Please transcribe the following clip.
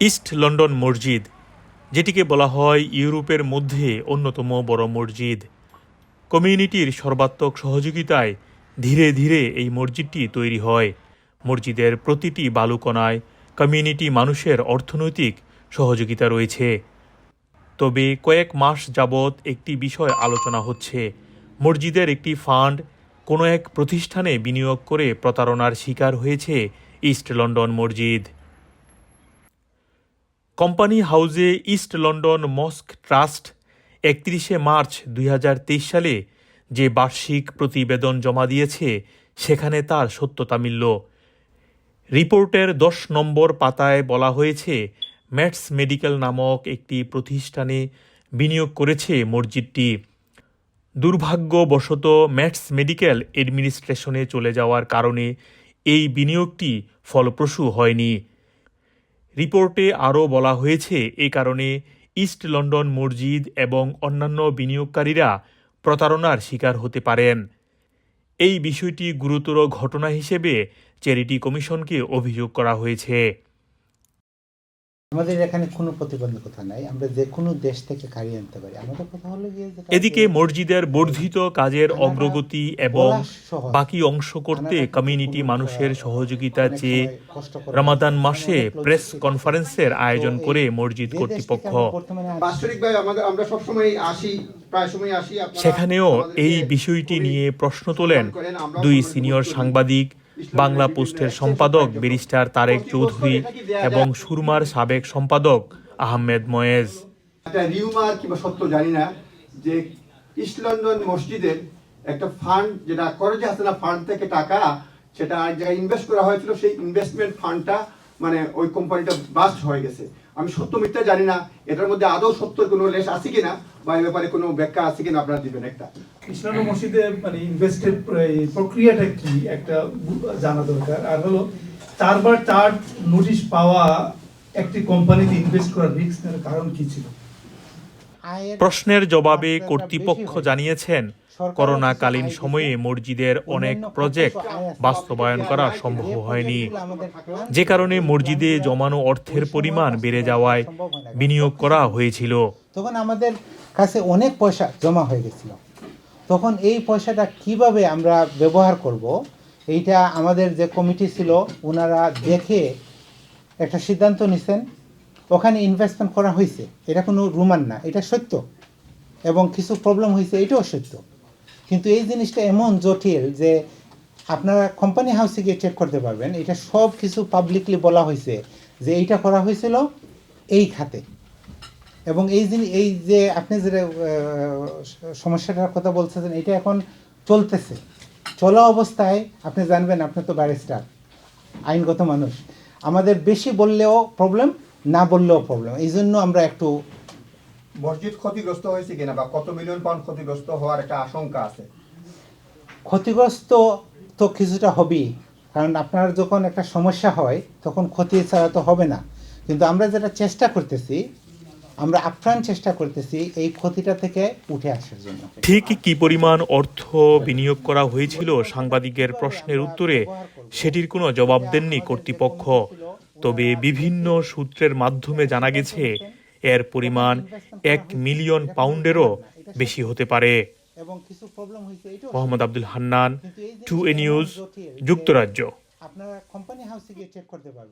East London মসজিদ, যেটিকে বলা হয় ইউরোপের মধ্যে অন্যতম বড় মসজিদ। কমিউনিটির সর্বাত্মক সহযোগিতায় ধীরে ধীরে এই মসজিদটি তৈরি হয়। মসজিদের প্রতিটি বালুকণায় কমিউনিটি মানুষের অর্থনৈতিক সহযোগিতা রয়েছে। তবে কয়েক মাস যাবৎ একটি বিষয় আলোচনা হচ্ছে। মসজিদের একটি ফান্ড কোনো এক প্রতিষ্ঠানে বিনিয়োগ করে প্রতারণার শিকার হয়েছে ইস্ট লন্ডন মসজিদ। কোম্পানি হাউজে ইস্ট লন্ডন মস্ক ট্রাস্ট একত্রিশে মার্চ দুই হাজার তেইশ সালে যে বার্ষিক প্রতিবেদন জমা দিয়েছে, সেখানে তার সত্যতা মিলল। রিপোর্টের দশ নম্বর পাতায় বলা হয়েছে, ম্যাটস মেডিকেল নামক একটি প্রতিষ্ঠানে বিনিয়োগ করেছে মসজিদটি। দুর্ভাগ্যবশত ম্যাটস মেডিকেল অ্যাডমিনিস্ট্রেশনে চলে যাওয়ার কারণে এই বিনিয়োগটি ফলপ্রসূ হয়নি। রিপোর্টে আরও বলা হয়েছে, এ কারণে ইস্ট লন্ডন মসজিদ এবং অন্যান্য বিনিয়োগকারীরা প্রতারণার শিকার হতে পারেন। এই বিষয়টি গুরুতর ঘটনা হিসেবে চ্যারিটি কমিশনকে অভিযোগ করা হয়েছে। আমাদের এখানে কোনো প্রতিবন্ধকতা নাই। আমরা যে কোনো দেশ থেকে কারিয়ে আনতে পারি। আমাদের কথা হলো গিয়ে এদিকে মসজিদের বর্ধিত কাজের অগ্রগতি এবং বাকি অংশ করতে কমিউনিটি মানুষের সহযোগিতা চেয়ে। রমাদান মাসে প্রেস কনফারেন্সের আয়োজন করে মসজিদ কর্তৃপক্ষ। আমরা বর্তমানে আছি, বাৎসরিকভাবে আমাদের আমরা সবসময় আসি প্রায় সময় আসি। আপনারা সেখানেও এই বিষয়টি নিয়ে প্রশ্ন তোলেন দুই সিনিয়র সাংবাদিক। বাংলা পোস্টের সম্পাদক বিরিস্টার তারেক চৌধুরী এবং সুরমার সাবেক সম্পাদক আহমেদ ময়েজ। রিউমার কিংবা সত্য জানি না যে ইস্ট লন্ডন মসজিদের একটা ফান্ড যেটা করজে হাসানা ফান্ড থেকে টাকা, সেটা আর জায়গায় ইনভেস্ট করা হয়েছিল সেই ইনভেস্টমেন্ট ফান্ডটা মানে ওই কোম্পানিটা বাস্ট হয়ে গেছে। আমি সত্য মিথ্যা জানি না, এটার মধ্যে আদৌ সত্যর কোনো লেস আছে কিনা বা এই ব্যাপারে কোনো ব্যাখ্যা আছে কিনা আপনারা দিবেন একটা। ইসলামী মসজিদে মানে ইনভেস্টের প্রক্রিয়াটা কি একটা জানা দরকার? আর হলো, চারবার চার নোটিশ পাওয়া একটি কোম্পানিতে ইনভেস্ট করার রিস্ক কারণ কি ছিল? প্রশ্নের জবাবে কর্তৃপক্ষ জানিয়েছেন, করোনাকালীন সময়ে। মসজিদের অনেক প্রজেক্ট। বাস্তবায়ন করা সম্ভব হয়নি যে কারণে মসজিদে জমানো অর্থের পরিমাণ বেড়ে যাওয়ায়। বিনিয়োগ করা হয়েছিল তখন আমাদের কাছে অনেক পয়সা জমা হয়ে গেছিল তখন এই পয়সাটা কীভাবে আমরা ব্যবহার করব, এইটা আমাদের যে কমিটি ছিল ওনারা দেখে একটা সিদ্ধান্ত নিছেন ওখানে ইনভেস্টমেন্ট করা হয়েছে এটা কোনো রুমান না, এটা সত্য। এবং কিছু প্রবলেম হয়েছে এটাও সত্য। কিন্তু এই জিনিসটা এমন জটিল যে আপনারা কোম্পানি হাউসে গিয়ে চেক করতে পারবেন, এটা সব কিছু পাবলিকলি বলা হয়েছে যে এইটা করা হয়েছিল এই খাতে। এবং এই জিনিস এই যে আপনি যেটা সমস্যাটার কথা বলতেছেন, এটা এখন চলতেছে। চলা অবস্থায় আপনি জানবেন, আপনি তো ব্যারিস্টার আইনগত মানুষ। আমাদের বেশি বললেও প্রবলেম না বললেও প্রবলেম এই জন্য আমরা একটু মসজিদ ক্ষতিগ্রস্ত হয়েছে কিনা বা কত মিলিয়ন পাউন্ড ক্ষতিগ্রস্ত হওয়ার একটা আশঙ্কা আছে? ক্ষতিগ্রস্ত তো কিছুটা হবেই। কারণ আপনার যখন একটা সমস্যা হয় তখন ক্ষতি ছাড়া তো হবে না। কিন্তু আমরা যেটা চেষ্টা করতেছি আমরা আপ্রাণ চেষ্টা করতেছি এই ক্ষতিটা থেকে উঠে আসার জন্য। ঠিক কি পরিমাণ অর্থ বিনিয়োগ করা হয়েছিল সাংবাদিকের প্রশ্নের উত্তরে সেটির কোনো জবাব দেননি কর্তৃপক্ষ। তবে বিভিন্ন সূত্রের মাধ্যমে জানা গেছে, এর পরিমাণ এক মিলিয়ন পাউন্ডেরও বেশি হতে পারে। Mohammad Abdul Hannan to A news যুক্তরাজ্য। আপনারা কোম্পানি হাউসে গিয়ে চেক করতে পারবেন।